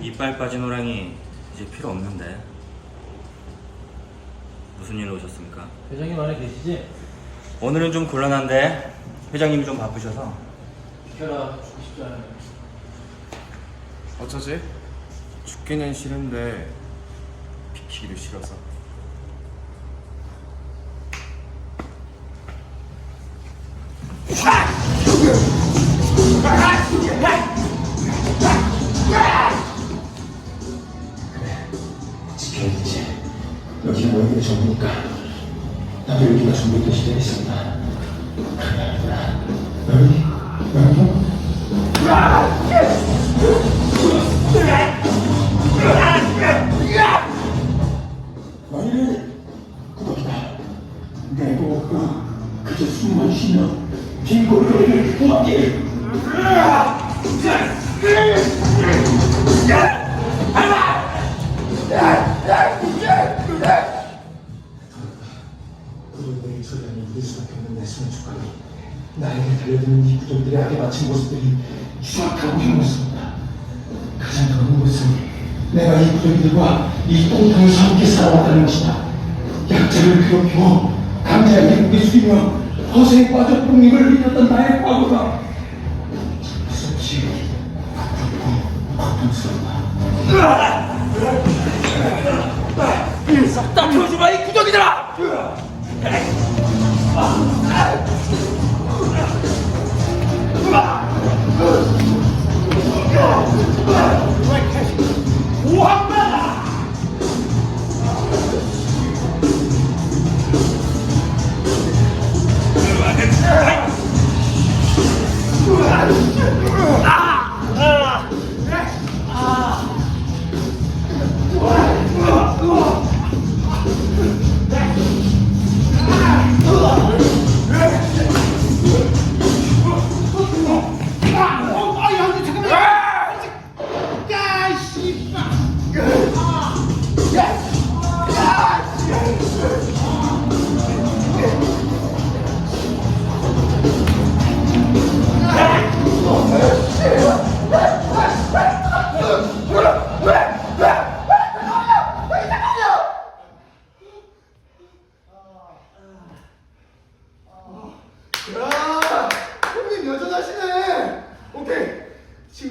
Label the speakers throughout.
Speaker 1: 이빨 빠진 호랑이 이제 필요 없는데 무슨 일로 오셨습니까?
Speaker 2: 회장님 안에 계시지?
Speaker 1: 오늘은 좀 곤란한데 회장님이 좀 바쁘셔서
Speaker 2: 비켜라 죽고 싶지 않아요
Speaker 3: 어쩌지? 죽기는 싫은데 비키기도 싫어서
Speaker 4: 지켜야겠지. 여기가 너희들의 전부니까. 나도 여기가 그저 숨만 쉬면 빈골을 구하 게. 구독들이 소리하니 이길 수밖에 없는 내 숨을 축하니 나에게 달려드는 이 구독들의 악에 맞힌 모습들이 추악하고 혐오스럽다. 가장 더운 것은 내가 이 구독들과 이 똥탕에서 함께 살아왔다는 것이다. 약자를 괴롭히고 강자에게 무게 숙이며 허세에 빠져 독립을 잃었던 나의 과거가 무섭지 아프고 고통스럽다. 야,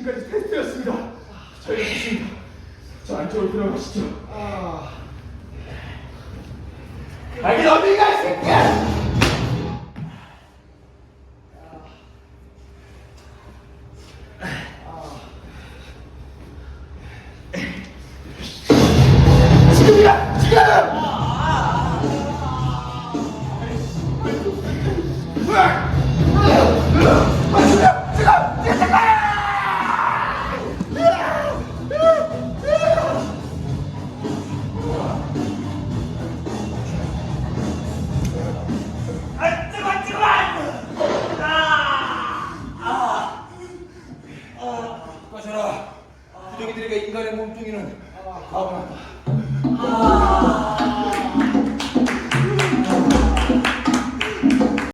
Speaker 4: 지금까지 테스트였습니다. 저희 좋습니다. 저 안쪽으로 들어가시죠. 아, 알긴 어디 가, 이 새끼야!
Speaker 2: 부정이들에게 인간의 몸뚱이는 가분하다